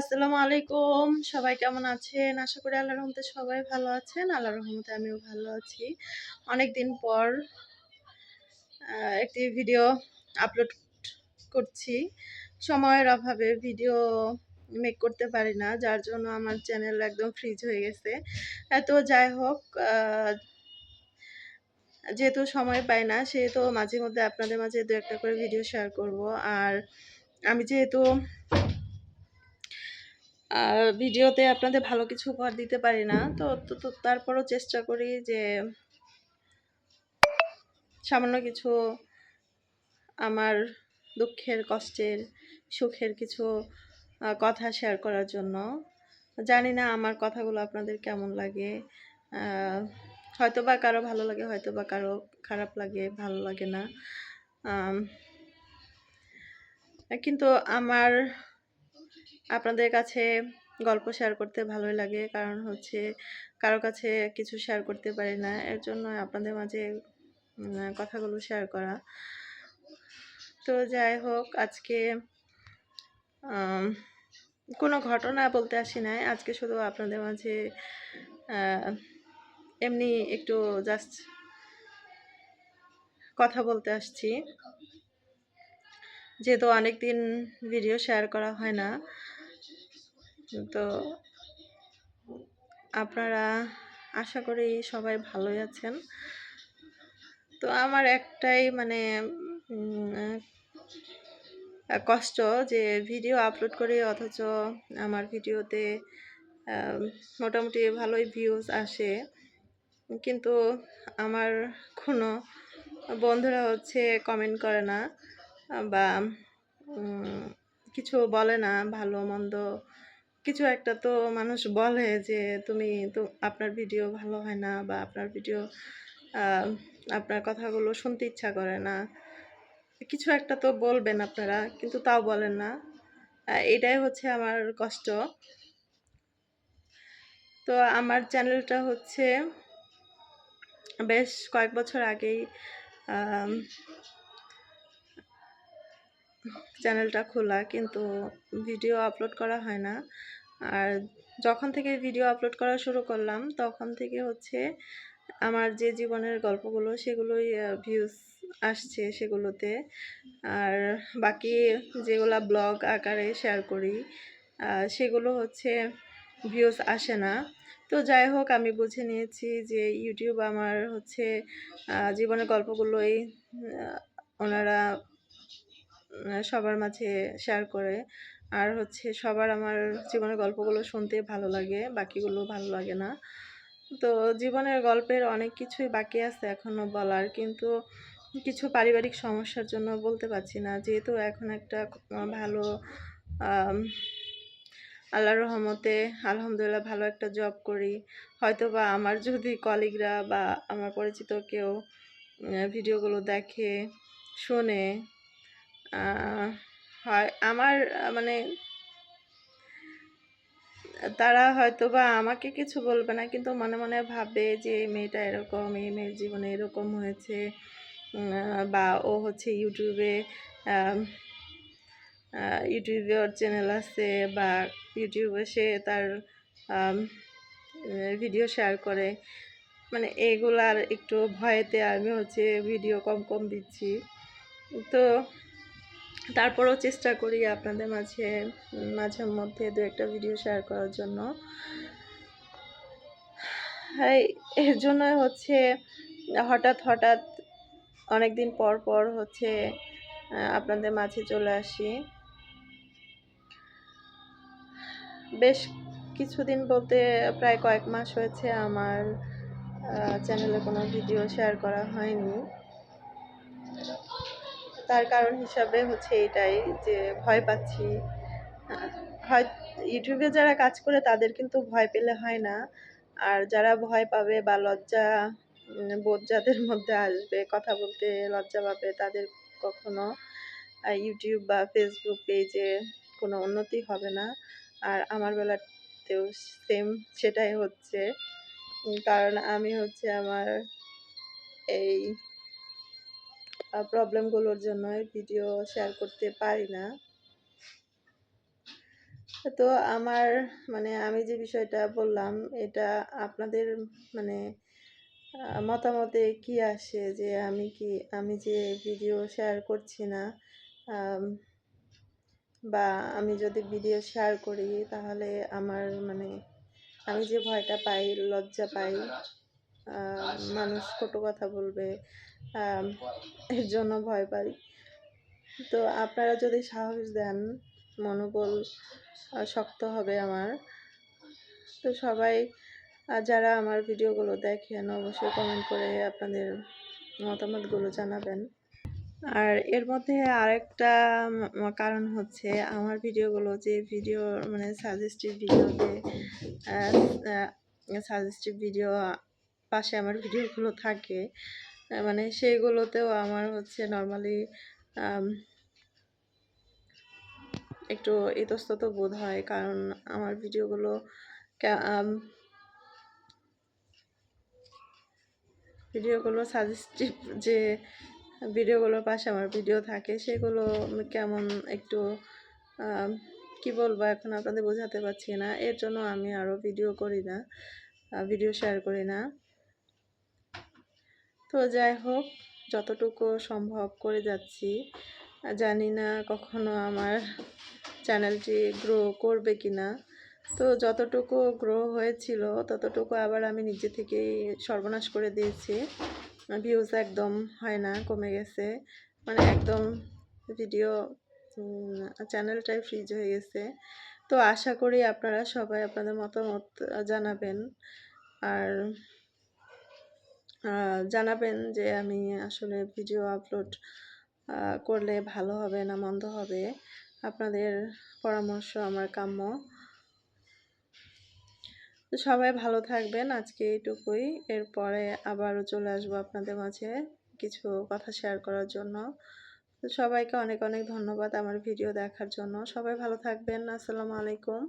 আসসালামু আলাইকুম। সবাই কেমন আছেন? আশা করি আল্লাহর রহমতে সবাই ভালো আছেন। আল্লাহর রহমতে আমিও ভালো আছি। অনেক দিন পর একটি ভিডিও আপলোড করছি। সময়ের অভাবে ভিডিও মেক করতে পারি না, যার জন্য আমার চ্যানেল একদম ফ্রিজ হয়ে গেছে। এত যাই হোক যেহেতু সময় পাই না, সেহেতু মাঝে মধ্যে আপনাদের মাঝে দু একটা করে ভিডিও শেয়ার করব। আর আমি যেহেতু আর ভিডিওতে আপনাদের ভালো কিছু উপহার দিতে পারি না, তো তো তারপরও চেষ্টা করি যে সামান্য কিছু আমার দুঃখের, কষ্টের, সুখের কিছু কথা শেয়ার করার জন্য। জানি না আমার কথাগুলো আপনাদের কেমন লাগে। হয়তো বা কারও ভালো লাগে হয়তো বা কারও খারাপ লাগে, ভালো লাগে না। কিন্তু আমার আপনাদের কাছে গল্প শেয়ার করতে ভালোই লাগে। কারণ হচ্ছে কারও কাছে কিছু শেয়ার করতে পারি না। এর জন্য আপনাদের মাঝে কথাগুলো শেয়ার করা। তো যাই হোক, আজকে কোনো ঘটনা বলতে আসি নাই। আজকে শুধু আপনাদের মাঝে এমনি একটু জাস্ট কথা বলতে আসছি। যেহেতু অনেক দিন ভিডিও শেয়ার করা হয় না। তো আপনারা আশা করি সবাই ভালোই আছেন। তো আমার একটাই মানে কষ্ট যে ভিডিও আপলোড করি, অথচ আমার ভিডিওতে মোটামুটি ভালোই ভিউজ আসে। কিন্তু আমার কোনো বন্ধুরা হচ্ছে কমেন্ট করে না, বা কিছু বলে না, ভালো মন্দ কিছু একটা তো মানুষ বলে যে, তুমি তো আপনার ভিডিও ভালো হয় না বা আপনার ভিডিও আপনার কথাগুলো শুনতে ইচ্ছা করে না। কিছু একটা তো বলবেন আপনারা, কিন্তু তাও বলেন না। এটাই হচ্ছে আমার কষ্ট। তো আমার চ্যানেলটা হচ্ছে, বেশ কয়েক বছর আগেই চ্যানেলটা খোলা, কিন্তু ভিডিও আপলোড করা হয় না। আর যখন থেকে ভিডিও আপলোড করা শুরু করলাম, তখন থেকে হচ্ছে আমার যে জীবনের গল্পগুলো, সেগুলোই ভিউজ আসছে সেগুলোতে। আর বাকি যেগুলা ব্লগ আকারে শেয়ার করি সেগুলো হচ্ছে ভিউজ আসে না। তো যাই হোক, আমি বুঝে নিয়েছি যে ইউটিউব আমার হচ্ছে জীবনের গল্পগুলোই ওনারা সবার মাঝে শেয়ার করে। আর হচ্ছে সবার আমার জীবনের গল্পগুলো শুনতে ভালো লাগে, বাকিগুলো ভালো লাগে না। তো জীবনের গল্পের অনেক কিছুই বাকি আছে এখনও বলার, কিন্তু কিছু পারিবারিক সমস্যার জন্য বলতে পারছি না। যেহেতু এখন একটা ভালো আল্লাহ রহমতে আলহামদুলিল্লাহ ভালো একটা জব করি। হয়তো বা আমার যদি কলিগরা বা আমার পরিচিত কেউ ভিডিওগুলো দেখে, শোনে হয়, আমার মানে তারা হয়তো বা আমাকে কিছু বলবে না, কিন্তু মনে মনে ভাববে যে এই মেয়েটা এরকম, এই মেয়ের জীবনে এরকম হয়েছে বা ও হচ্ছে ইউটিউবে ইউটিউবে ওর চ্যানেল আছে, বা ইউটিউবে সে তার ভিডিও শেয়ার করে। মানে এগুলার একটু ভয়েতে আমি হচ্ছে ভিডিও কম কম দিচ্ছি। তো তারপরেও চেষ্টা করি আপনাদের মাঝে মাঝে মধ্যে দু একটা ভিডিও শেয়ার করার জন্য। এর জন্য হচ্ছে, হঠাৎ হঠাৎ অনেক দিন পর পর হচ্ছে আপনাদের মাঝে চলে আসি। বেশ কিছুদিন বলতে প্রায় কয়েক মাস হয়েছে আমার চ্যানেলে কোনো ভিডিও শেয়ার করা হয়নি। তার কারণ হিসাবে হচ্ছে এটাই যে ভয় পাচ্ছি। হয়, ইউটিউবে যারা কাজ করে তাদের কিন্তু ভয় পেলে হয় না। আর যারা ভয় পাবে বা লজ্জা বোধ যাদের মধ্যে আসবে, কথা বলতে লজ্জা পাবে তাদের কখনো ইউটিউব বা ফেসবুক পেজে কোনো উন্নতি হবে না। আর আমার বেলাতেও সেম সেটাই হচ্ছে। কারণ আমি হচ্ছে আমার এই প্রবলেমগুলোর জন্য ভিডিও শেয়ার করতে পারি না। তো আমার মানে আমি যে বিষয়টা বললাম, এটা আপনাদের মানে মতামতে কি আসে? যে আমি কি, আমি যে ভিডিও শেয়ার করছি না বা আমি যদি ভিডিও শেয়ার করি, তাহলে আমার মানে আমি যে ভয়টা পাই, লজ্জা পাই মানুষ কটু কথা বলবে। এর জন্য ভয় পাই। তো আপনারা যদি সাহস দেন, মনোবল শক্ত হবে আমার। তো সবাই যারা আমার ভিডিওগুলো দেখেন, অবশ্যই কমেন্ট করে আপনাদের মতামতগুলো জানাবেন। আর এর মধ্যে আরেকটা কারণ হচ্ছে আমার ভিডিওগুলো যে ভিডিও মানে সাজেস্টিভ ভিডিওতে সাজেস্টিভ ভিডিও পাশে আমার ভিডিওগুলো থাকে মানে সেইগুলোতেও আমার হচ্ছে নর্মালি একটু ইতস্তত বোধ হয়। কারণ আমার ভিডিওগুলো ভিডিওগুলো সাজেস্টিভ যে ভিডিওগুলোর পাশে আমার ভিডিও থাকে, সেগুলো কেমন একটু কি বলব এখন আপনাদের বোঝাতে পারছি না। এর জন্য আমি আরও ভিডিও করি না ভিডিও শেয়ার করি না। তো যাই হোক, যতটুকু সম্ভব করে যাচ্ছি। জানি না কখনো আমার চ্যানেলটি গ্রো করবে কি না তো যতটুকু গ্রো হয়েছিল, ততটুকু আবার আমি নিজে থেকেই সর্বনাশ করে দিয়েছি। ভিউজ একদম হয় না, কমে গেছে। মানে একদম ভিডিও চ্যানেলটাই ফ্রিজ হয়ে গেছে। তো আশা করি আপনারা সবাই আপনাদের মতামত জানাবেন। আর জানাবেন যে আমি আসলে ভিডিও আপলোড করলে ভালো হবে না মন্দ হবে। আপনাদের পরামর্শ আমার কাম্য। তো সবাই ভালো থাকবেন, আজকে এইটুকুই। এরপরে আবারও চলে আসব আপনাদের মাঝে কিছু কথা শেয়ার করার জন্য। তো সবাইকে অনেক অনেক ধন্যবাদ আমার ভিডিও দেখার জন্য। সবাই ভালো থাকবেন, আসসালামু আলাইকুম।